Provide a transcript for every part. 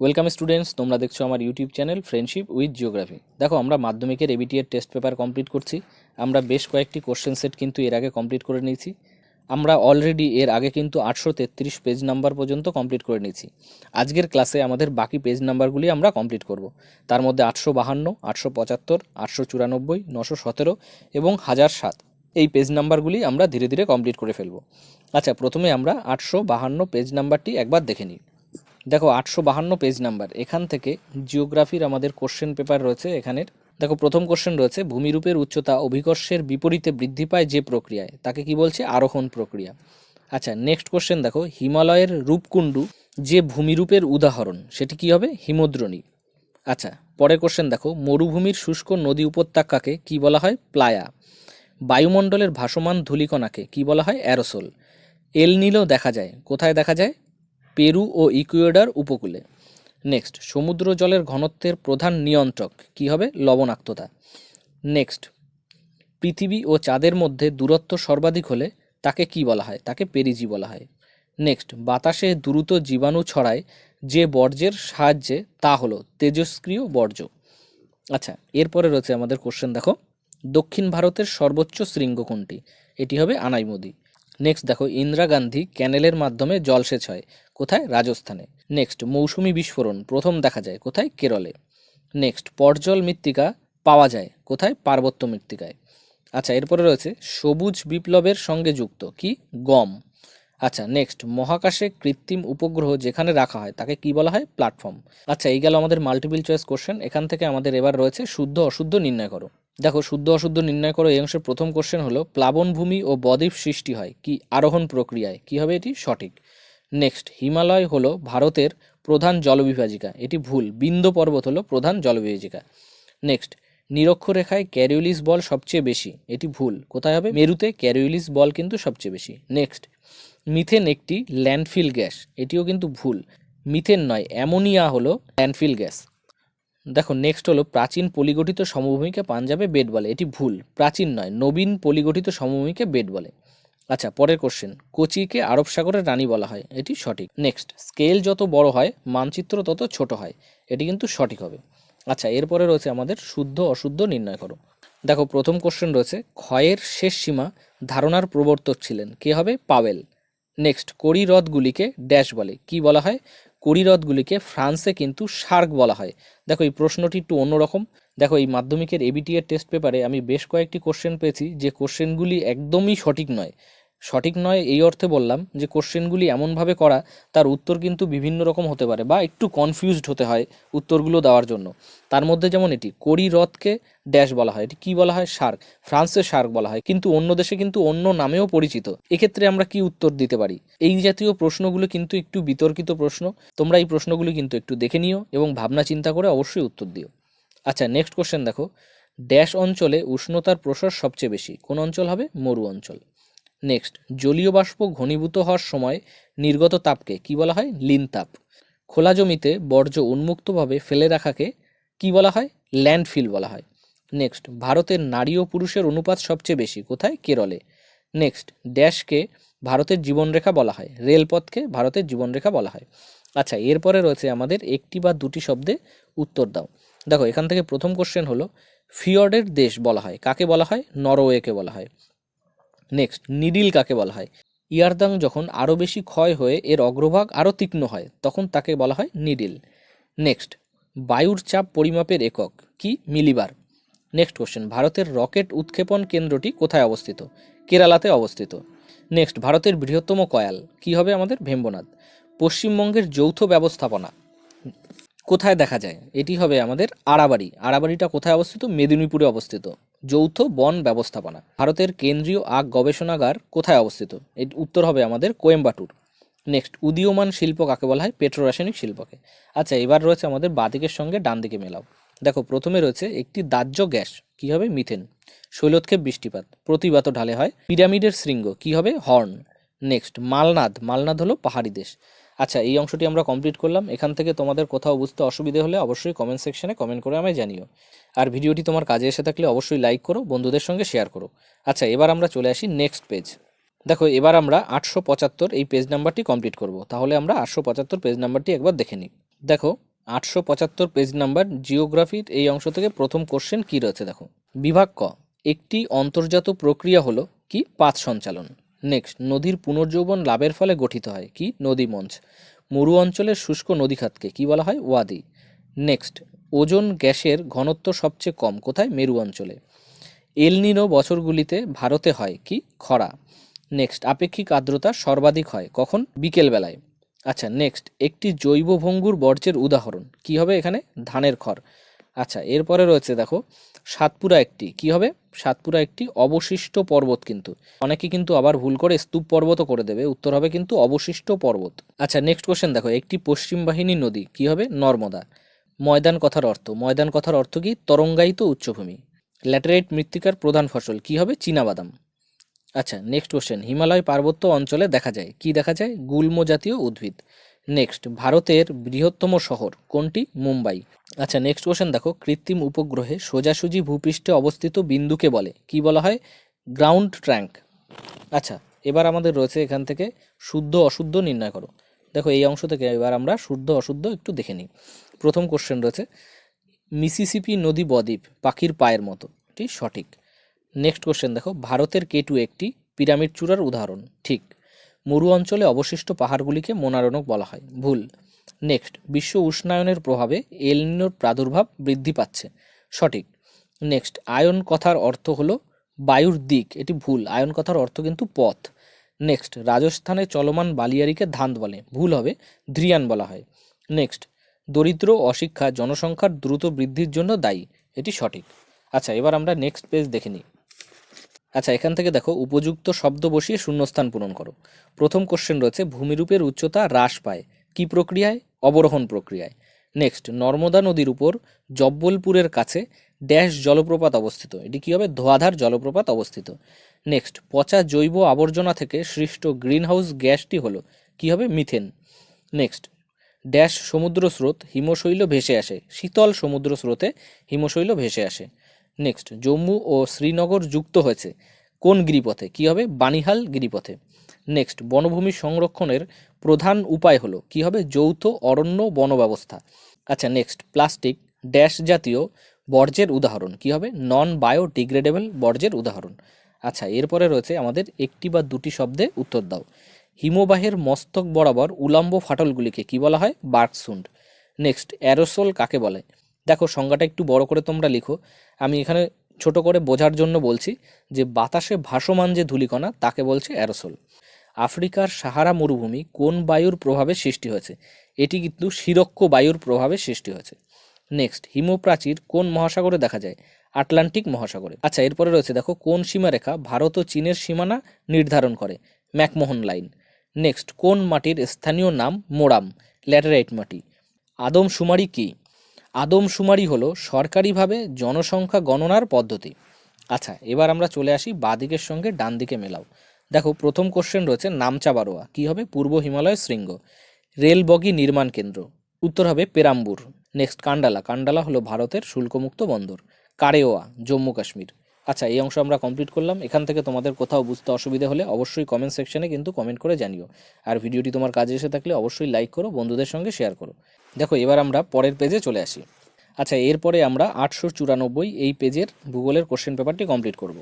Welcome students তোমরা দেখছ আমার YouTube channel friendship with geography দেখো, আমরা মাধ্যমিকের এবিটি এর টেস্ট পেপার কমপ্লিট করছি। আমরা বেশ কয়েকটি কোশ্চেন সেট কিন্তু এর আগে কমপ্লিট করে নিয়েছি। আমরা অলরেডি এর আগে কিন্তু আটশো তেত্রিশ পেজ নাম্বার পর্যন্ত কমপ্লিট করে নিয়েছি। আজকের ক্লাসে আমাদের বাকি পেজ নাম্বারগুলি আমরা কমপ্লিট করব। তার মধ্যে আটশো বাহান্ন, আটশো পঁচাত্তর, আটশো চুরানব্বই, নশো সতেরো এবং হাজার সাত। এই পেজ নাম্বারগুলি আমরা ধীরে ধীরে কমপ্লিট করে ফেলব। আচ্ছা প্রথমে আমরা আটশো বাহান্ন পেজ নাম্বারটি একবার দেখে নিই। দেখো, আটশো বাহান্ন পেজ নাম্বার এখান থেকে জিওগ্রাফির আমাদের কোশ্চেন পেপার রয়েছে এখানের। দেখো, প্রথম কোশ্চেন রয়েছে, ভূমিরূপের উচ্চতা অভিকর্ষের বিপরীতে বৃদ্ধি পায় যে প্রক্রিয়ায়, তাকে কি বলছে? আরোহণ প্রক্রিয়া। আচ্ছা নেক্সট কোশ্চেন দেখো, হিমালয়ের রূপকুণ্ডু যে ভূমিরূপের উদাহরণ, সেটি কি হবে? হিমদ্রণী। আচ্ছা পরের কোশ্চেন দেখো, মরুভূমির শুষ্ক নদী উপত্যকাকে কি বলা হয়? প্লায়া। বায়ুমণ্ডলের ভাসমান ধূলিকণাকে কি বলা হয়? অ্যারোসোল। এল দেখা যায়, কোথায় দেখা যায়? পেরু ও ইকুয়েডার উপকূলে। নেক্সট, সমুদ্র জলের ঘনত্বের প্রধান নিয়ন্ত্রক কি হবে? লবণাক্ততা। নেক্সট, পৃথিবী ও চাঁদের মধ্যে দূরত্ব সর্বাধিক হলে তাকে কি বলা হয়? তাকে পেরিজি বলা হয়। নেক্সট, বাতাসে দ্রুত জীবাণু ছড়ায় যে বর্জ্যের সাহায্যে তা হলো তেজস্ক্রিয় বর্জ্য। আচ্ছা এরপরে রয়েছে আমাদের কোশ্চেন দেখো। দক্ষিণ ভারতের সর্বোচ্চ শৃঙ্গ কোনটি? এটি হবে আনাইমদি। নেক্সট দেখো, ইন্দিরা গান্ধী ক্যানেলের মাধ্যমে জলসেচ হয়। কোথায়? রাজস্থানে। নেক্সট মৌসুমি বিস্ফোরণ, প্রথম দেখা যায়। কোথায়? কেরলে। নেক্সট পর্জল মৃত্তিকা পাওয়া যায়। কোথায়? পার্বত্য মৃত্তিকায়। আচ্ছা এরপরে রয়েছে, সবুজ বিপ্লবের সঙ্গে যুক্ত, কি? গম। আচ্ছা নেক্সট মহাকাশে কৃত্রিম উপগ্রহ যেখানে রাখা হয়, তাকে কি বলা হয়? প্ল্যাটফর্ম আচ্ছা এই গেল আমাদের মাল্টিপল চয়েস কোশ্চেন এখান থেকে আমাদের এবার রয়েছে শুদ্ধ অশুদ্ধ নির্ণয় করো। দেখো, শুদ্ধ অশুদ্ধ নির্ণয় করো, এই অংশের প্রথম কোশ্চেন হলো প্লাবনভূমি ও বদ্বীপ সৃষ্টি হয় কি আরোহণ প্রক্রিয়ায়? কি হবে এটি? সঠিক। নেক্সট হিমালয় হলো ভারতের প্রধান জলবিভাজিকা। এটি ভুল। বিন্দ পর্বত হলো প্রধান জলবিভাজিকা। নেক্সট নিরক্ষরেখায় ক্যারিউলিস বল সবচেয়ে বেশি। এটি ভুল। কোথায় হবে? মেরুতে ক্যারিউলিস বল কিন্তু সবচেয়ে বেশি। নেক্সট মিথেন একটি ল্যান্ডফিল গ্যাস। এটিও কিন্তু ভুল। মিথেন নয়, অ্যামোনিয়া হলো ল্যান্ডফিল গ্যাস। দেখো নেক্সট হলো প্রাচীন পলিগঠিত সমভূমিকে পাঞ্জাবে বেড বলে। এটি ভুল, প্রাচীন নয়, নবীন পলিগঠিত সমভূমিকে বেড বলে। আচ্ছা পরের কোশ্চেন কোচিকে আরব সাগরের রানী বলা হয়, এটি সঠিক। নেক্সট স্কেল যত বড় হয়, মানচিত্র তত ছোট হয়, এটি কিন্তু সঠিক হবে। আচ্ছা এরপরে রয়েছে আমাদের শুদ্ধ অশুদ্ধ নির্ণয় করো। দেখো, প্রথম কোশ্চেন রয়েছে, ক্ষয়ের শেষ সীমা, ধারণার প্রবর্তক ছিলেন, কে হবে? পাওয়েল। নেক্সট কড়ি হ্রদগুলিকে ড্যাশ বলে, কি বলা হয়? কড়ি হ্রদগুলিকে ফ্রান্সে কিন্তু শার্ক বলা হয়। দেখো, এই প্রশ্নটি একটু অন্যরকম। দেখো, এই মাধ্যমিকের এবিটি এর টেস্ট পেপারে আমি বেশ কয়েকটি কোশ্চেন পেয়েছি। যে কোশ্চেনগুলি একদমই সঠিক নয়। সঠিক নয় এই অর্থে বললাম যে কোশ্চেনগুলি এমনভাবে করা, তার উত্তর কিন্তু বিভিন্ন রকম হতে পারে বা একটু কনফিউজড হতে হয় উত্তরগুলো দেওয়ার জন্য। তার মধ্যে যেমন এটি কড়ি হ্রদকে ড্যাশ বলা হয়। এটি কী বলা হয়? শার্ক ফ্রান্সে শার্ক বলা হয়। কিন্তু অন্য দেশে কিন্তু অন্য নামেও পরিচিত। এক্ষেত্রে আমরা কি উত্তর দিতে পারি? এই জাতীয় প্রশ্নগুলো কিন্তু একটু বিতর্কিত প্রশ্ন। তোমরা এই প্রশ্নগুলি কিন্তু একটু দেখে নিও এবং ভাবনা চিন্তা করে অবশ্যই উত্তর দিও। আচ্ছা নেক্সট কোশ্চেন দেখো। ড্যাশ অঞ্চলে উষ্ণতার প্রসার সবচেয়ে বেশি। কোন অঞ্চল হবে? মরু অঞ্চল। নেক্সট জলীয় বাষ্প ঘনীভূত হওয়ার সময় নির্গত তাপকে কি বলা হয়? লিন তাপ। খোলা জমিতে বর্জ্য উন্মুক্তভাবে ফেলে রাখাকে কি বলা হয়? ল্যান্ডফিল বলা হয়। নেক্সট ভারতের নারী ও পুরুষের অনুপাত সবচেয়ে বেশি, কোথায়? কেরলে। নেক্সট ড্যাশকে ভারতের জীবনরেখা বলা হয়। রেলপথকে ভারতের জীবনরেখা বলা হয়। আচ্ছা এরপরে রয়েছে আমাদের একটি বা দুটি শব্দে উত্তর দাও। দেখো, এখান থেকে প্রথম কোশ্চেন হলো, ফিয়র্ডের দেশ বলা হয়। কাকে বলা হয়? নরওয়েকে বলা হয়। নেক্সট নিডিল কাকে বলা হয়? ইয়ারদাং যখন আরও বেশি ক্ষয় হয়ে এর অগ্রভাগ আরও তীক্ষ্ণ হয়, তখন তাকে বলা হয় নিডিল। নেক্সট বায়ুর চাপ পরিমাপের একক কি মিলিবার? নেক্সট কোশ্চেন ভারতের রকেট উৎক্ষেপণ কেন্দ্রটি কোথায় অবস্থিত? কেরালাতে অবস্থিত। নেক্সট ভারতের বৃহত্তম কয়াল কি হবে আমাদের ভেম্বনাথ? পশ্চিমবঙ্গের যৌথ ব্যবস্থাপনা কোথায় দেখা যায়? এটি হবে আমাদের আড়াবাড়ি আড়াবাড়িটা কোথায় অবস্থিত? মেদিনীপুরে অবস্থিত। যৌথ বন ব্যবস্থাপনা। ভারতের কেন্দ্রীয় আগ গবেষণাগার কোথায় অবস্থিত? এর উত্তর হবে আমাদের কোয়েম্বাটুর। নেক্সট, উদীয়মান শিল্প কাকে বলা হয়? পেট্রোরাসায়নিক শিল্পকে। আচ্ছা এবার রয়েছে আমাদের বাদিকের সঙ্গে ডান দিকে মেলাও। দেখো, প্রথমে রয়েছে একটি দাহ্য গ্যাস, কি হবে? মিথেন। শৈলোৎক্ষেপ বৃষ্টিপাত প্রতিবাত ঢালে হয়। পিরামিডের শৃঙ্গ, কি হবে? হর্ন। নেক্সট, মালনাদ। মালনাদ হলো পাহাড়ি দেশ। আচ্ছা এই অংশটি আমরা কমপ্লিট করলাম। এখান থেকে তোমাদের কোথাও বুঝতে অসুবিধে হলে অবশ্যই কমেন্ট সেকশনে কমেন্ট করে আমায় জানিও। আর ভিডিওটি তোমার কাজে এসে থাকলে অবশ্যই লাইক করো, বন্ধুদের সঙ্গে শেয়ার করো। আচ্ছা এবার আমরা চলে আসি নেক্সট পেজ দেখো, এবার আমরা আটশো পঁচাত্তর এই পেজ নাম্বারটি কমপ্লিট করব। তাহলে আমরা আটশো পঁচাত্তর পেজ নাম্বারটি একবার দেখে নিই। দেখো, আটশো পঁচাত্তর পেজ নাম্বার জিওগ্রাফির এই অংশ থেকে প্রথম কোশ্চেন কী রয়েছে? দেখো, বিভাগ ক। একটি অন্তর্জাত প্রক্রিয়া হলো কি? পাত সঞ্চালন। নেক্সট নদীর পুনর্যৌবন লাভের ফলে গঠিত হয়। কি? নদী মঞ্চ। মরু অঞ্চলের শুষ্ক নদীখাতকে কি বলা হয়? ওয়াদি। নেক্সট ওজন গ্যাসের ঘনত্ব সবচেয়ে কম। কোথায়? মেরু অঞ্চলে। এলনিনো বছরগুলিতে ভারতে হয়। কি? খরা। নেক্সট আপেক্ষিক আর্দ্রতা সর্বাধিক হয়। কখন? বিকেলবেলায়। আচ্ছা নেক্সট একটি জৈব ভঙ্গুর বর্জ্যের উদাহরণ। কি হবে এখানে? ধানের খড়। আচ্ছা এরপরে রয়েছে দেখো, সাতপুরা একটি। কি হবে? সাতপুরা একটি অবশিষ্ট পর্বত কিন্তু। অনেকে কিন্তু আবার ভুল করে স্তূপ পর্বতও করে দেবে। উত্তর হবে কিন্তু অবশিষ্ট পর্বত। আচ্ছা নেক্সট কোশ্চেন দেখো, একটি পশ্চিম বাহিনী নদী, কি হবে? নর্মদা। ময়দান কথার অর্থ। ময়দান কথার অর্থ কি? তরঙ্গায়িত উচ্চভূমি। ল্যাটেরাইট মৃত্তিকার প্রধান ফসল, কি হবে? চীনাবাদাম। আচ্ছা নেক্সট কোশ্চেন হিমালয় পার্বত্য অঞ্চলে দেখা যায়। কি দেখা যায়? গুল্ম জাতীয় উদ্ভিদ। নেক্সট ভারতের বৃহত্তম শহর কোনটি? মুম্বাই। আচ্ছা নেক্সট কোশ্চেন দেখো, কৃত্রিম উপগ্রহে সোজাসুজি ভূপৃষ্ঠে অবস্থিত বিন্দুকে বলে। কি বলা হয়? গ্রাউন্ড ট্র্যাঙ্ক আচ্ছা এবার আমাদের রয়েছে এখান থেকে শুদ্ধ অশুদ্ধ নির্ণয় করো। দেখো, এই অংশ থেকে এবার আমরা শুদ্ধ অশুদ্ধ একটু দেখে নিই। প্রথম কোশ্চেন রয়েছে, মিসিসিপি নদী বদ্বীপ পাখির পায়ের মতো। এটি সঠিক। নেক্সট কোশ্চেন দেখো, ভারতের কেটু একটি পিরামিড চূড়ার উদাহরণ। ঠিক। মরু অঞ্চলে অবশিষ্ট পাহাড়গুলিকে মোনারণক বলা হয়। ভুল। নেক্সট, বিশ্ব উষ্ণায়নের প্রভাবে এলনিনোর প্রাদুর্ভাব বৃদ্ধি পাচ্ছে। সঠিক। নেক্সট, আয়ন কথার অর্থ হলো বায়ুর দিক। এটি ভুল। আয়ন কথার অর্থ কিন্তু পথ। নেক্সট, রাজস্থানে চলমান বালিয়ারিকে ধান্ত বলে। ভুল হবে ধ্রিয়ান বলা হয়। নেক্সট, দরিদ্র অশিক্ষা জনসংখ্যার দ্রুত বৃদ্ধির জন্য দায়ী। এটি সঠিক। আচ্ছা এবার আমরা নেক্সট পেজ দেখে নিই। আচ্ছা এখান থেকে দেখো, উপযুক্ত শব্দ বসিয়ে শূন্যস্থান পূরণ করো। প্রথম কোশ্চেন রয়েছে, ভূমিরূপের উচ্চতা হ্রাস পায়। কি প্রক্রিয়ায়? অবরোহণ প্রক্রিয়ায়। নেক্সট নর্মদা নদীর উপর জব্বলপুরের কাছে ড্যাশ জলপ্রপাত অবস্থিত। এটি কী হবে? ধোয়াধার জলপ্রপাত অবস্থিত। নেক্সট পচা জৈব আবর্জনা থেকে সৃষ্ট গ্রিনহাউস গ্যাসটি হলো, কী হবে? মিথেন। নেক্সট ড্যাশ সমুদ্র স্রোত হিমশৈল ভেসে আসে। শীতল সমুদ্র স্রোতে হিমশৈল ভেসে আসে। নেক্সট জম্মু ও শ্রীনগর যুক্ত হয়েছে। কোন গিরিপথে? কী হবে? বানিহাল গিরিপথে। নেক্সট বনভূমি সংরক্ষণের প্রধান উপায় হলো, কী হবে? যৌথ অরণ্য বন ব্যবস্থা আচ্ছা নেক্সট প্লাস্টিক ড্যাশ জাতীয় বর্জ্যের উদাহরণ, কী হবে? নন বায়োডিগ্রেডেবল বর্জ্যের উদাহরণ। আচ্ছা এরপরে রয়েছে আমাদের একটি বা দুটি শব্দে উত্তর দাও। হিমবাহের মস্তক বরাবর উলম্ব ফাটলগুলিকে কি বলা হয়? বার্কসুন্ড। নেক্সট অ্যারোসোল কাকে বলে? দেখো, সংজ্ঞাটা একটু বড় করে তোমরা লিখো। আমি এখানে ছোট করে বোঝার জন্য বলছি যে, বাতাসে ভাসমান যে ধূলিকণা, তাকে বলছে অ্যারোসোল। আফ্রিকার সাহারা মরুভূমি কোন বায়ুর প্রভাবে সৃষ্টি হয়েছে? এটি কিন্তু শিরক্ষ বায়ুর প্রভাবে সৃষ্টি হয়েছে। নেক্সট, হিমপ্রাচীর কোন মহাসাগরে দেখা যায়? আটলান্টিক মহাসাগরে। আচ্ছা এরপরে রয়েছে, দেখো, কোন সীমারেখা ভারত ও চীনের সীমানা নির্ধারণ করে? McMahon line. নেক্সট, কোন মাটির স্থানীয় নাম মোরাম? ল্যাটেরাইট মাটি। আদমশুমারি কী? আদমশুমারি হলো সরকারিভাবে জনসংখ্যা গণনার পদ্ধতি। আচ্ছা এবার আমরা চলে আসি বাদিকের সঙ্গে ডান দিকে মেলাও। দেখো, প্রথম কোশ্চেন রয়েছে নামচা বারোয়া। কী হবে? পূর্ব হিমালয় শৃঙ্গ। রেল বগি নির্মাণ কেন্দ্র। উত্তর হবে পেরাম্বুর। নেক্সট কান্ডালা। কান্ডালা হলো ভারতের শুল্কমুক্ত বন্দর। কারেওয়া, জম্মু কাশ্মীর। আচ্ছা এই অংশ আমরা কমপ্লিট করলাম। এখান থেকে তোমাদের কোথাও বুঝতে অসুবিধা হলে অবশ্যই কমেন্ট সেকশনে কিন্তু কমেন্ট করে জানিও। আর ভিডিওটি তোমার কাজে এসে থাকলে অবশ্যই লাইক করো, বন্ধুদের সঙ্গে শেয়ার করো। দেখো, এবার আমরা পরের পেজে চলে আসি। আচ্ছা এরপরে আমরা আটশো চুরানব্বই এই পেজের ভূগোলের কোশ্চেন পেপারটি কমপ্লিট করব।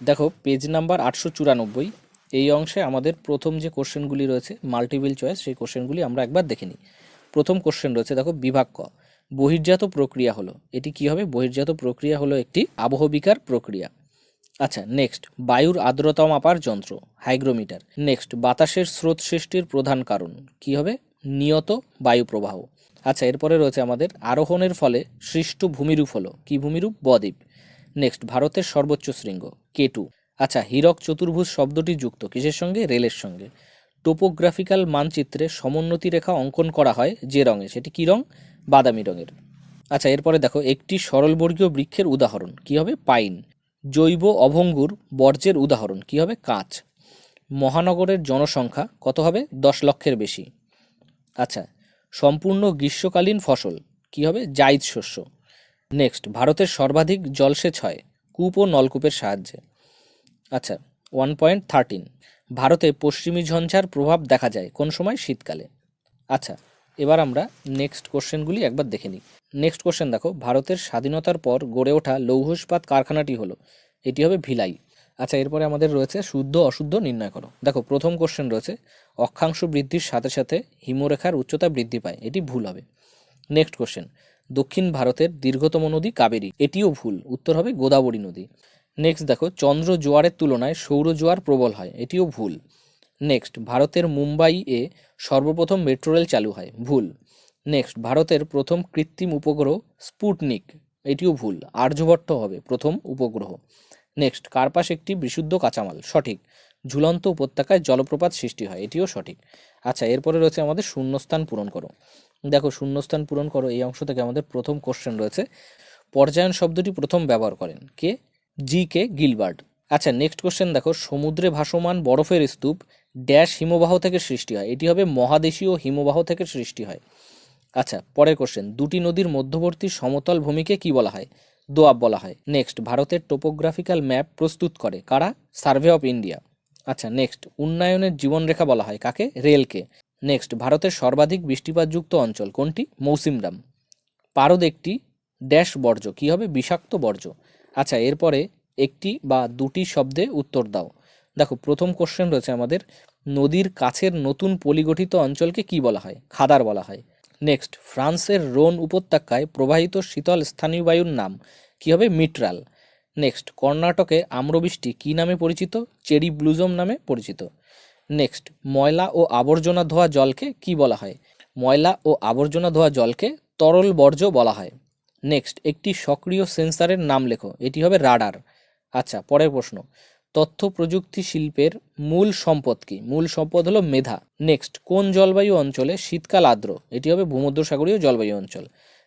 দেখো পেজ নাম্বার আটশো চুরানব্বই, এই অংশে আমাদের প্রথম যে কোশ্চেনগুলি রয়েছে মাল্টিপল চয়েস সেই কোশ্চেনগুলি আমরা একবার দেখে নিই। প্রথম কোশ্চেন রয়েছে, দেখো, বিভাগ ক। বহির্জাত প্রক্রিয়া হলো, এটি কি হবে? বহির্জাত প্রক্রিয়া হলো একটি আবহবিকার প্রক্রিয়া। আচ্ছা নেক্সট বায়ুর আর্দ্রতা মাপার যন্ত্র, হাইগ্রোমিটার। নেক্সট বাতাসের স্রোত সৃষ্টির প্রধান কারণ, কি হবে? নিয়ত বায়ু প্রবাহ আচ্ছা এরপরে রয়েছে আমাদের আরোহণের ফলে সৃষ্ট ভূমিরূপ হলো। কি ভূমিরূপ? বদ্বীপ। নেক্সট, ভারতের সর্বোচ্চ শৃঙ্গ কেটু আচ্ছা হীরক চতুর্ভুজ শব্দটি যুক্ত কিসের সঙ্গে? রেলের সঙ্গে। টোপোগ্রাফিক্যাল মানচিত্রে সমোন্নতি রেখা অঙ্কন করা হয় যে রঙে? সেটি কী রং? বাদামি রঙের। আচ্ছা এরপরে দেখো, একটি সরলবর্গীয় বৃক্ষের উদাহরণ। কি হবে? পাইন। জৈব অভঙ্গুর বর্জ্যের উদাহরণ। কি হবে? কাঁচ। মহানগরের জনসংখ্যা কত হবে? দশ লক্ষের বেশি। আচ্ছা সম্পূর্ণ গ্রীষ্মকালীন ফসল। কি হবে? জায়দ শস্য। নেক্সট ভারতের সর্বাধিক জলসেচ হয় কূপ ও নলকূপের সাহায্যে। আচ্ছা ওয়ান পয়েন্ট থার্টিন ভারতে পশ্চিমী ঝঞ্ঝার প্রভাব দেখা যায় কোন সময়? শীতকালে। আচ্ছা এবার আমরা নেক্সট কোশ্চেনগুলি একবার দেখে নিই। নেক্সট কোশ্চেন দেখো, ভারতের স্বাধীনতার পর গড়ে ওঠা লৌহ ইস্পাত কারখানাটি হলো, এটি হবে ভিলাই। আচ্ছা এরপরে আমাদের রয়েছে শুদ্ধ অশুদ্ধ নির্ণয় করো। দেখো, প্রথম কোশ্চেন রয়েছে অক্ষাংশ বৃদ্ধির সাথে সাথে হিমরেখার উচ্চতা বৃদ্ধি পায়। এটি ভুল হবে। নেক্সট কোশ্চেন দক্ষিণ ভারতের দীর্ঘতম নদী কাবেরী। এটিও ভুল। উত্তর হবে গোদাবরী নদী। নেক্সট দেখো, চন্দ্র জোয়ারের তুলনায় সৌর জোয়ার প্রবল হয়। এটিও ভুল। নেক্সট ভারতের মুম্বাই এ সর্বপ্রথম মেট্রো রেল চালু হয়। ভুল। নেক্সট ভারতের প্রথম কৃত্রিম উপগ্রহ স্পুটনিক। এটিও ভুল। আর্যভট্ট হবে প্রথম উপগ্রহ। নেক্সট কার্পাস একটি বিশুদ্ধ কাঁচামাল। সঠিক। ঝুলন্ত উপত্যকায় জলপ্রপাত সৃষ্টি হয়, এটিও সঠিক। আচ্ছা এরপরে রয়েছে আমাদের শূন্যস্থান পূরণ করো। দেখো, শূন্যস্থান পূরণ করো, এই অংশ থেকে আমাদের প্রথম কোশ্চেন রয়েছে। পর্যায়ন শব্দটি প্রথম ব্যবহার করেন কে? জি কে গিলবার্ড আচ্ছা নেক্সট কোশ্চেন দেখো, সমুদ্রে ভাসমান বরফের স্তূপ ড্যাশ হিমবাহ থেকে সৃষ্টি হয়, এটি হবে মহাদেশীয় হিমবাহ থেকে সৃষ্টি হয়। আচ্ছা পরের কোশ্চেন দুটি নদীর মধ্যবর্তী সমতল ভূমিকে কি বলা হয়? দোয়াব বলা হয়। নেক্সট ভারতের টোপোগ্রাফিক্যাল ম্যাপ প্রস্তুত করে, কারা? সার্ভে অফ ইন্ডিয়া আচ্ছা নেক্সট উন্নয়নের জীবনরেখা বলা হয় কাকে? রেলকে। নেক্সট ভারতের সর্বাধিক বৃষ্টিপাতযুক্ত অঞ্চল কোনটি? মৌসিমরাম পারদ একটি ড্যাশ বর্জ্য, কি হবে? বিষাক্ত বর্জ্য। আচ্ছা এরপরে একটি বা দুটি শব্দে উত্তর দাও। দেখো, প্রথম কোশ্চেন রয়েছে আমাদের, নদীর কাছের নতুন পলিগঠিত অঞ্চলকে কি বলা হয়? খাদার বলা হয়। নেক্সট ফ্রান্সের রোন উপত্যকায় প্রবাহিত শীতল স্থানীয় বায়ুর নাম, কি হবে? মিট্রাল। নেক্সট কর্ণাটকে আম্রবৃষ্টি কি নামে পরিচিত? চেরি ব্লুজম নামে পরিচিত। নেক্সট ময়লা ও আবর্জনা ধোয়া জলকে কি বলা হয়? ময়লা ও আবর্জনা ধোয়া জলকে তরল বর্জ্য বলা হয়। নেক্সট একটি সক্রিয় সেন্সারের নাম লেখো। এটি হবে রাডার। আচ্ছা পরের প্রশ্ন। তথ্য প্রযুক্তি শিল্পের মূল সম্পদ কি? মূল সম্পদ হলো মেধা। নেক্সট কোন জলবায়ু অঞ্চলে শীতকাল আর্দ্র? এটি হবে ভূমধ্যসাগরীয় জলবায়ু অঞ্চল।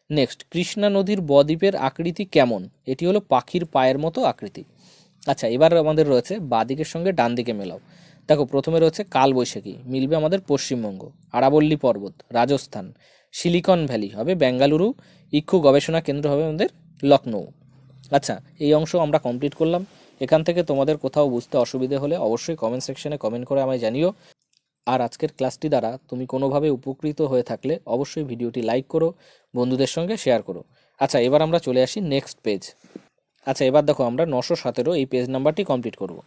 নেক্সট কৃষ্ণা নদীর বদ্বীপের আকৃতি কেমন? এটি হলো পাখির পায়ের মতো আকৃতি। আচ্ছা এবার আমাদের রয়েছে বাদিকের সঙ্গে ডান দিকে মেলাও। দেখো, প্রথমে রয়েছে কালবৈশাখী, মিলবে আমাদের পশ্চিমবঙ্গ, আরাবল্লী পর্বত, রাজস্থান, সিলিকন ভ্যালি হবে বেঙ্গালুরু, ইক্ষু গবেষণা কেন্দ্র হবে আমাদের লখনৌ আচ্ছা এই অংশ আমরা কমপ্লিট করলাম। এখান থেকে তোমাদের কোথাও বুঝতে অসুবিধে হলে অবশ্যই কমেন্ট সেকশনে কমেন্ট করে আমায় জানিও। আর আজকের ক্লাসটি দ্বারা তুমি কোনোভাবে উপকৃত হয়ে থাকলে অবশ্যই ভিডিওটি লাইক করো, বন্ধুদের সঙ্গে শেয়ার করো। আচ্ছা এবার আমরা চলে আসি নেক্সট পেজ। আচ্ছা এবার দেখো আমরা নশো সতেরো এই পেজ নাম্বারটি কমপ্লিট করব।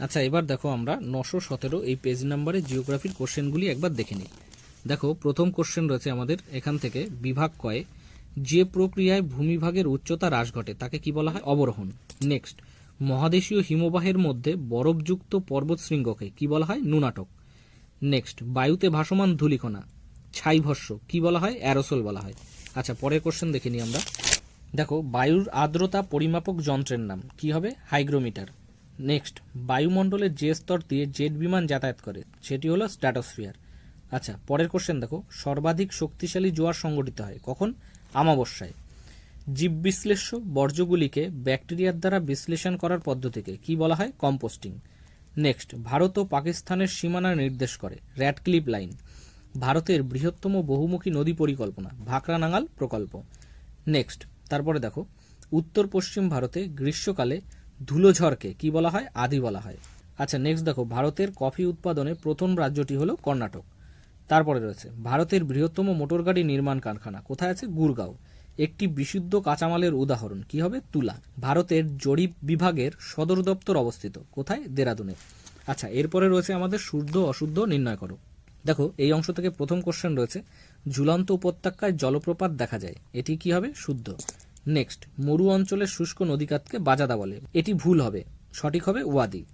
আচ্ছা এবার দেখো আমরা নশো সতেরো এই পেজ নাম্বারে জিওগ্রাফির কোশ্চেনগুলি একবার দেখে নিই। দেখো, প্রথম কোশ্চেন রয়েছে আমাদের এখান থেকে, বিভাগ কয়ে, যে প্রক্রিয়ায় ভূমিভাগের উচ্চতা হ্রাস ঘটে তাকে কি বলা হয়? অবরোহণ। নেক্সট, মহাদেশীয় হিমবাহের মধ্যে বরফযুক্ত পর্বত শৃঙ্গকে কি বলা হয়? নুনাটক নেক্সট বায়ুতে ভাসমান ধূলিকণা। ছাইভস্য কি বলা হয়? অ্যারোসোল বলা হয়। আচ্ছা পরের কোশ্চেন দেখে নিই আমরা। দেখো, বায়ুর আর্দ্রতা পরিমাপক যন্ত্রের নাম। কি হবে? হাইগ্রোমিটার। নেক্সট বায়ুমণ্ডলের যে স্তর দিয়ে জেট বিমান যাতায়াত করে, সেটি হলো স্ট্র্যাটোস্ফিয়ার আচ্ছা পরের কোশ্চেন দেখো। সর্বাধিক শক্তিশালী জোয়ার সংগঠিত হয় কখন? আমাবস্যায় জীব বিশ্লেষ্য বর্জ্যগুলিকে ব্যাকটেরিয়ার দ্বারা বিশ্লেষণ করার পদ্ধতিকে কি বলা হয়? কম্পোস্টিং। নেক্সট ভারত ও পাকিস্তানের সীমানা নির্দেশ করে র্যাডক্লিপ লাইন ভারতের বৃহত্তম বহুমুখী নদী পরিকল্পনা, ভাকরানাঙ্গাল প্রকল্প। নেক্সট তারপরে দেখো উত্তর পশ্চিম ভারতে গ্রীষ্মকালে ধুলোঝড়কে কি বলা হয়? আদি বলা হয়। আচ্ছা নেক্সট দেখো, ভারতের কফি উৎপাদনে প্রথম রাজ্যটি হলো কর্ণাটক। তারপরে রয়েছে, ভারতের বৃহত্তম মোটরগাড়ি নির্মাণ কারখানা, কোথায় আছে? গুরগাঁও। একটি বিশুদ্ধ কাঁচামালের উদাহরণ। কি হবে? তুলা। ভারতের জরিপ বিভাগের সদর দপ্তর অবস্থিত। কোথায়? দেরাদুনে। আচ্ছা এরপরে রয়েছে আমাদের শুদ্ধ, অশুদ্ধ নির্ণয় করো। দেখো, এই অংশ থেকে প্রথম কোশ্চেন রয়েছে, ঝুলন্ত উপত্যকায় জলপ্রপাত দেখা যায়। এটি কি হবে? শুদ্ধ। নেক্সট মরু অঞ্চলের শুষ্ক নদীকাতকে বাজাদা বলে। এটি ভুল হবে। সঠিক হবে ওয়াদি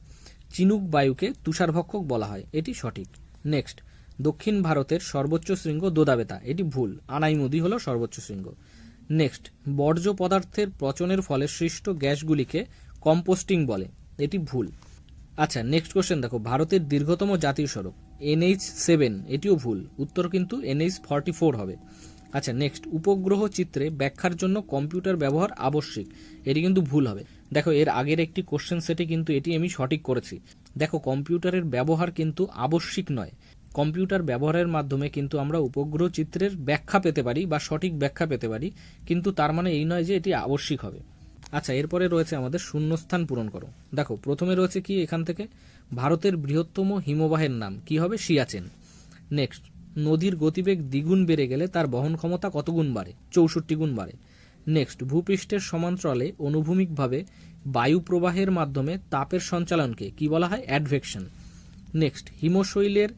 চিনুক বায়ুকে তুষারভক্ষক বলা হয়। এটি সঠিক। নেক্সট দক্ষিণ ভারতের সর্বোচ্চ শৃঙ্গ দোদাবেতা। এটি ভুল। আনাই আনাইমুদি হলো সর্বোচ্চ শৃঙ্গ। নেক্সট বর্জ্য পদার্থের পচনের ফলে সৃষ্ট গ্যাসগুলিকে কম্পোস্টিং বলে। এটি ভুল। আচ্ছা নেক্সট কোশ্চেন দেখো। ভারতের দীর্ঘতম জাতীয় সড়ক এনএইচ সেভেন এটিও ভুল। উত্তর কিন্তু এনএইচ ফর্টি ফোর হবে। আচ্ছা নেক্সট উপগ্রহ চিত্রে ব্যাখ্যার জন্য কম্পিউটার ব্যবহার আবশ্যিক। এটি কিন্তু ভুল হবে। দেখো, এর আগের একটি কোশ্চেন সেটে কিন্তু এটি আমি সঠিক করেছি। দেখো, কম্পিউটারের ব্যবহার কিন্তু আবশ্যিক নয়। কম্পিউটার ব্যবহারের মাধ্যমে কিন্তু আমরা উপগ্রহ চিত্রের ব্যাখ্যা পেতে পারি বা সঠিক ব্যাখ্যা পেতে পারি, কিন্তু তার মানে এই নয় যে এটি আবশ্যিক হবে। আচ্ছা এরপরে রয়েছে আমাদের শূন্যস্থান পূরণ করো। দেখো, প্রথমে রয়েছে কি এখান থেকে? ভারতের বৃহত্তম হিমবাহের নাম। কি হবে? সিয়াচেন। নেক্সট, নদীর গতিবেগ দ্বিগুণ বেড়ে গেলে তার বহন ক্ষমতা কত গুণ বাড়ে? চৌষট্টি গুণ বাড়ে। নেক্সট, ভূপৃষ্ঠের সমান্তরালে অনুভূমিকভাবে বায়ু প্রবাহের মাধ্যমে তাপের সঞ্চালনকে কি বলা হয়? অ্যাডভেকশন। নেক্সট, হিমশৈলের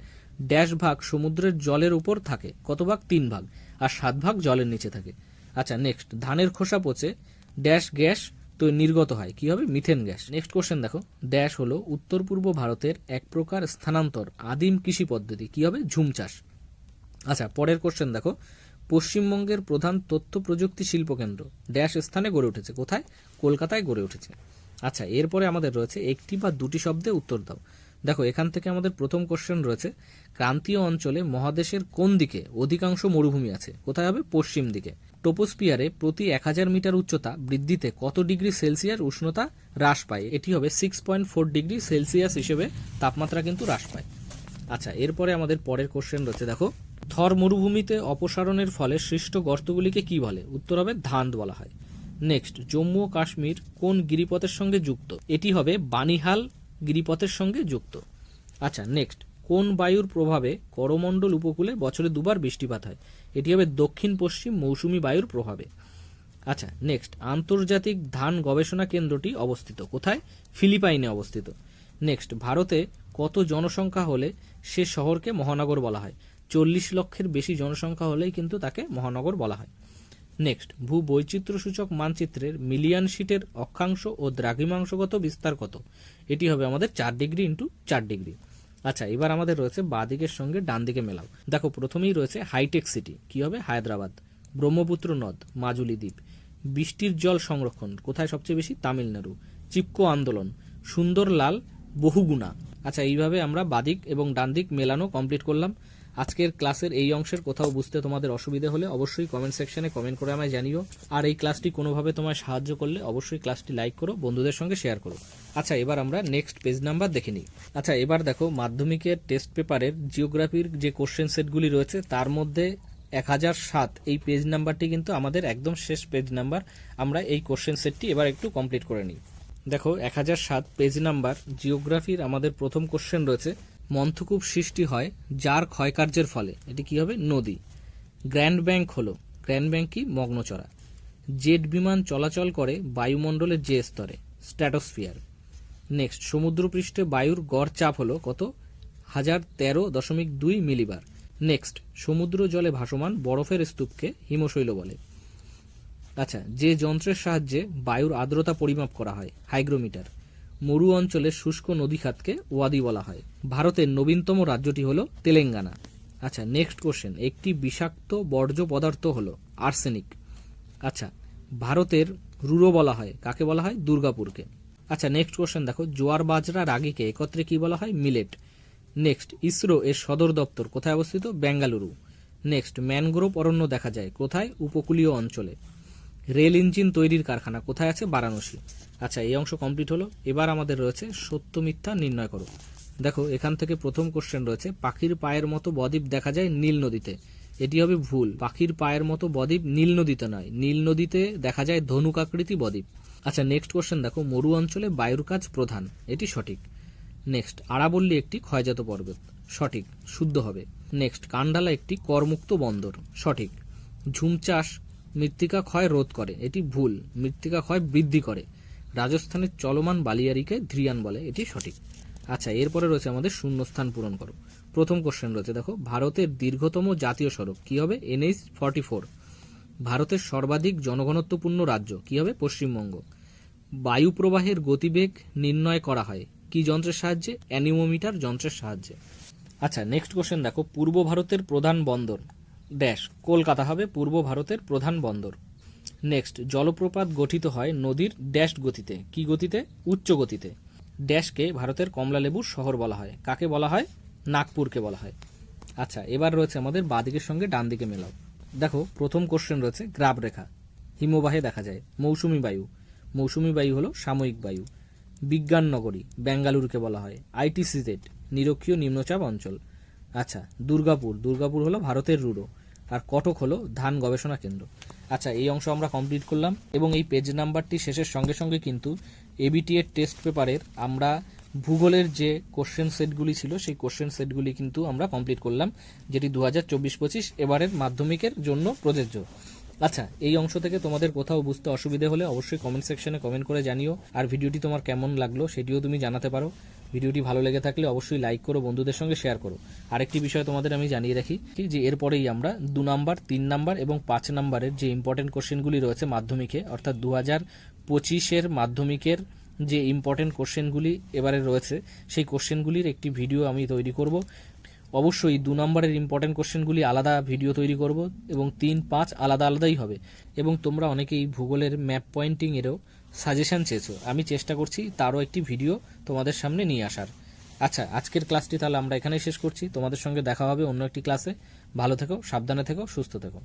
ড্যাশ ভাগ সমুদ্রের জলের উপর থাকে কত ভাগ তিন ভাগ। আর সাত ভাগ জলের নিচে থাকে। আচ্ছা নেক্সট ধানের খোসা পচে, ড্যাশ গ্যাস তো নির্গত হয়। কি হবে? Methane gas. নেক্সট কোশ্চেন দেখো। ড্যাশ হলো উত্তর পূর্ব ভারতের এক প্রকার স্থানান্তর, আদিম কৃষি পদ্ধতি। কি হবে? ঝুম চাষ। আচ্ছা পরের কোশ্চেন দেখো। পশ্চিমবঙ্গের প্রধান তথ্য প্রযুক্তি শিল্প কেন্দ্র। ড্যাশ স্থানে গড়ে উঠেছে। কোথায়? কলকাতায় গড়ে উঠেছে। আচ্ছা এরপরে আমাদের রয়েছে একটি বা দুটি শব্দে উত্তর দাও। দেখো, এখান থেকে আমাদের প্রথম কোশ্চেন রয়েছে, ক্রান্তীয় অঞ্চলে মহাদেশের কোন দিকে অধিকাংশ মরুভূমি আছে? কোথায় হবে? পশ্চিম দিকে। টোপোস্পিয়ারে প্রতি এক হাজার মিটার উচ্চতা বৃদ্ধিতে কত ডিগ্রি সেলসিয়াস উষ্ণতা হ্রাস পায়? এটি হবে six point four degree Celsius হিসেবে তাপমাত্রা কিন্তু হ্রাস পায়। আচ্ছা এরপরে আমাদের পরের কোশ্চেন রয়েছে, দেখো। থর মরুভূমিতে অপসারণের ফলে সৃষ্ট গর্তগুলিকে কি বলে? উত্তর হবে ধান বলা হয়। নেক্সট জম্মু ও কাশ্মীর কোন গিরিপথের সঙ্গে যুক্ত? এটি হবে বানিহাল গিরিপথের সঙ্গে যুক্ত। আচ্ছা নেক্সট কোন বায়ুর প্রভাবে করমণ্ডল উপকূলে বছরে দুবার বৃষ্টিপাত হয়? এটি হবে দক্ষিণ, পশ্চিম মৌসুমী বায়ুর প্রভাবে। আচ্ছা নেক্সট আন্তর্জাতিক ধান গবেষণা কেন্দ্রটি অবস্থিত কোথায়? ফিলিপাইনে অবস্থিত। নেক্সট ভারতে কত জনসংখ্যা হলে সে শহরকে মহানগর বলা হয়? চল্লিশ লক্ষের বেশি জনসংখ্যা হলেই কিন্তু তাকে মহানগর বলা হয়। নেক্সট ভূ বৈচিত্র্যসূচক মানচিত্রের মিলিয়ন শিটের অক্ষাংশ ও দ্রাঘিমাংশগত বিস্তার কত? এটি হবে আমাদের চার ডিগ্রি ইন্টু চার ডিগ্রি। আচ্ছা এবার আমাদের রয়েছে বাঁদিকের সঙ্গে ডান দিকে মেলাও। দেখো, প্রথমেই রয়েছে হাইটেক সিটি। কি হবে? হায়দ্রাবাদ। ব্রহ্মপুত্র নদ, মাজুলি দ্বীপ। বৃষ্টির জল সংরক্ষণ, কোথায় সবচেয়ে বেশি? তামিলনাড়ু। চিপকো আন্দোলন সুন্দর লাল বহুগুণা। আচ্ছা এইভাবে আমরা বাদিক এবং ডান দিক মেলানো কমপ্লিট করলাম। আজকের ক্লাসের এই অংশের কোথাও বুঝতে তোমাদের অসুবিধা হলে অবশ্যই কমেন্ট সেকশনে কমেন্ট করে আমায় জানিও। আর এই ক্লাসটি কোনোভাবে তোমায় সাহায্য করলে অবশ্যই ক্লাসটি লাইক করো, বন্ধুদের সঙ্গে শেয়ার করো। আচ্ছা এবার আমরা নেক্সট পেজ নাম্বার দেখে নিই। আচ্ছা এবার দেখো মাধ্যমিকের টেস্ট পেপারের জিওগ্রাফির যে কোশ্চেন সেটগুলি রয়েছে, তার মধ্যে এক হাজার সাত এই পেজ নাম্বারটি কিন্তু আমাদের একদম শেষ পেজ নাম্বার আমরা এই কোশ্চেন সেটটি এবার একটু কমপ্লিট করে নিই। দেখো, এক হাজার সাত পেজ নাম্বার জিওগ্রাফির আমাদের প্রথম কোশ্চেন রয়েছে। মন্থকূপ সৃষ্টি হয় যার ক্ষয়কার্যের ফলে। এটি কি হবে? নদী। গ্র্যান্ড ব্যাংক হলো, গ্র্যান্ড ব্যাংক কি? মগ্নচড়া জেট বিমান চলাচল করে বায়ুমণ্ডলের যে স্তরে, স্ট্র্যাটোস্ফিয়ার। নেক্সট, সমুদ্রপৃষ্ঠে বায়ুর গড় চাপ হলো কত? হাজার তেরো দশমিক দুই মিলিবার। নেক্সট, সমুদ্র জলে ভাসমান বরফের স্তূপকে হিমশৈল বলে। আচ্ছা যে যন্ত্রের সাহায্যে বায়ুর আর্দ্রতা পরিমাপ করা হয়, হাইগ্রোমিটার। মরু অঞ্চলের শুষ্ক নদীখাতকে ওয়াদি বলা হয়। ভারতের নবীনতম রাজ্যটি হলো তেলেঙ্গানা। আচ্ছা নেক্সট কোশ্চেন একটি বিষাক্ত বর্জ্য পদার্থ হলো আর্সেনিক আচ্ছা ভারতের রুরো বলা হয়, কাকে বলা হয়? দুর্গাপুরকে। আচ্ছা নেক্সট কোশ্চেন দেখো, জোয়ার বাজরা রাগিকে একত্রে কি বলা হয়? মিলেট নেক্সট ইসরো এর সদর দপ্তর কোথায় অবস্থিত? বেঙ্গালুরু। নেক্সট ম্যানগ্রোভ অরণ্য দেখা যায়, কোথায়? উপকূলীয় অঞ্চলে। রেল ইঞ্জিন তৈরির কারখানা কোথায় আছে? বারাণসী। আচ্ছা এই অংশ কমপ্লিট হলো। এবার আমাদের রয়েছে সত্য মিথ্যা নির্ণয় করো। দেখো, এখান থেকে প্রথম কোশ্চেন রয়েছে, পাখির পায়ের মতো বদ্বীপ দেখা যায় নীল নদীতে। এটি হবে ভুল। পাখির পায়ের মতো বদ্বীপ নীল নদীতে নয়। নীল নদীতে দেখা যায় ধনুক আকৃতি বদ্বীপ। আচ্ছা নেক্সট কোশ্চেন দেখো, মরু অঞ্চলে বায়ুর কাজ প্রধান। এটি সঠিক। নেক্সট আরাবল্লী একটি ক্ষয়জাত পর্বত। সঠিক, শুদ্ধ হবে। নেক্সট কান্ডালা একটি করমুক্ত বন্দর। সঠিক। ঝুম চাষ মৃত্তিকা ক্ষয় রোধ করে, এটি ভুল। মৃত্তিকা ক্ষয় বৃদ্ধি করে। রাজস্থানের চলমান বালিয়ারিকে ধ্রিয়ান বলে, এটি সঠিক। আচ্ছা এরপরে রয়েছে আমাদের শূন্যস্থান পূরণ করো। প্রথম কোশ্চেন রয়েছে, দেখো, ভারতের দীর্ঘতম জাতীয় সড়ক কি হবে? NH forty four. ভারতের সর্বাধিক জনঘনত্বপূর্ণ রাজ্য কি হবে? পশ্চিমবঙ্গ। বায়ু প্রবাহের গতিবেগ নির্ণয় করা হয়। কি যন্ত্রের সাহায্যে? অ্যানিমোমিটার যন্ত্রের সাহায্যে। আচ্ছা নেক্সট কোশ্চেন দেখো, পূর্ব ভারতের প্রধান বন্দর ড্যাশ কলকাতা হবে পূর্ব ভারতের প্রধান বন্দর। নেক্সট, জলপ্রপাত গঠিত হয় নদীর ড্যাশ গতিতে। কি গতিতে? উচ্চ গতিতে। ড্যাশকে ভারতের কমলালেবুর শহর বলা হয়। কাকে বলা হয়? নাগপুরকে বলা হয়। আচ্ছা এবার রয়েছে আমাদের বাদিকের সঙ্গে ডান দিকে মেলাও। দেখো, প্রথম কোশ্চেন রয়েছে গ্রাব রেখা। হিমবাহে দেখা যায়। মৌসুমী বায়ু। মৌসুমী বায়ু হলো সাময়িক বায়ু। বিজ্ঞান নগরী, বেঙ্গালুরুকে বলা হয়। আইটিসিজেড, নিরক্ষীয় নিম্নচাপ অঞ্চল। আচ্ছা দুর্গাপুর। দুর্গাপুর হলো ভারতের রুডো। আর কটক হলো ধান গবেষণা কেন্দ্র। আচ্ছা এই অংশ আমরা কমপ্লিট করলাম। এবং এই পেজ নাম্বারটি শেষের সঙ্গে সঙ্গে কিন্তু এবিটি এর টেস্ট পেপারের আমরা ভূগোলের যে কোশ্চেন সেটগুলি ছিল, সেই কোশ্চেন সেটগুলি কিন্তু আমরা কমপ্লিট করলাম, যেটি দু হাজার চব্বিশ পঁচিশ এবারের মাধ্যমিকের জন্য প্রযোজ্য। আচ্ছা এই অংশ থেকে তোমাদের কোথাও বুঝতে অসুবিধে হলে অবশ্যই কমেন্ট সেকশনে কমেন্ট করে জানিও। আর ভিডিওটি তোমার কেমন লাগল সেটিও তুমি জানাতে পারো। ভিডিওটি ভালো লেগে থাকলে অবশ্যই লাইক করো, বন্ধুদের সঙ্গে শেয়ার করো। আরেকটি বিষয় তোমাদের আমি জানিয়ে রাখি কি, যে এরপরেই আমরা দু নাম্বার তিন নাম্বার এবং পাঁচ নাম্বারের যে ইম্পর্টেন্ট কোশ্চেনগুলি রয়েছে মাধ্যমিকে, অর্থাৎ দু হাজার পঁচিশের মাধ্যমিকের যে ইম্পর্টেন্ট কোশ্চেনগুলি এবারে রয়েছে, সেই কোশ্চেনগুলির একটি ভিডিও আমি তৈরি করব। অবশ্যই দু নম্বরের ইম্পর্টেন্ট কোশ্চেনগুলি আলাদা ভিডিও তৈরি করব এবং তিন, পাঁচ আলাদা আলাদাই হবে। এবং তোমরা অনেকেই ভূগোলের ম্যাপ পয়েন্টিং এরও সাজেশন চেয়েছো। আমি চেষ্টা করছি তারও একটি ভিডিও তোমাদের সামনে নিয়ে আসার। আচ্ছা আজকের ক্লাসটি তাহলে আমরা এখানেই শেষ করছি। তোমাদের সঙ্গে দেখা হবে অন্য একটি ক্লাসে ভালো থেকো, সাবধানে থেকো, সুস্থ থেকো।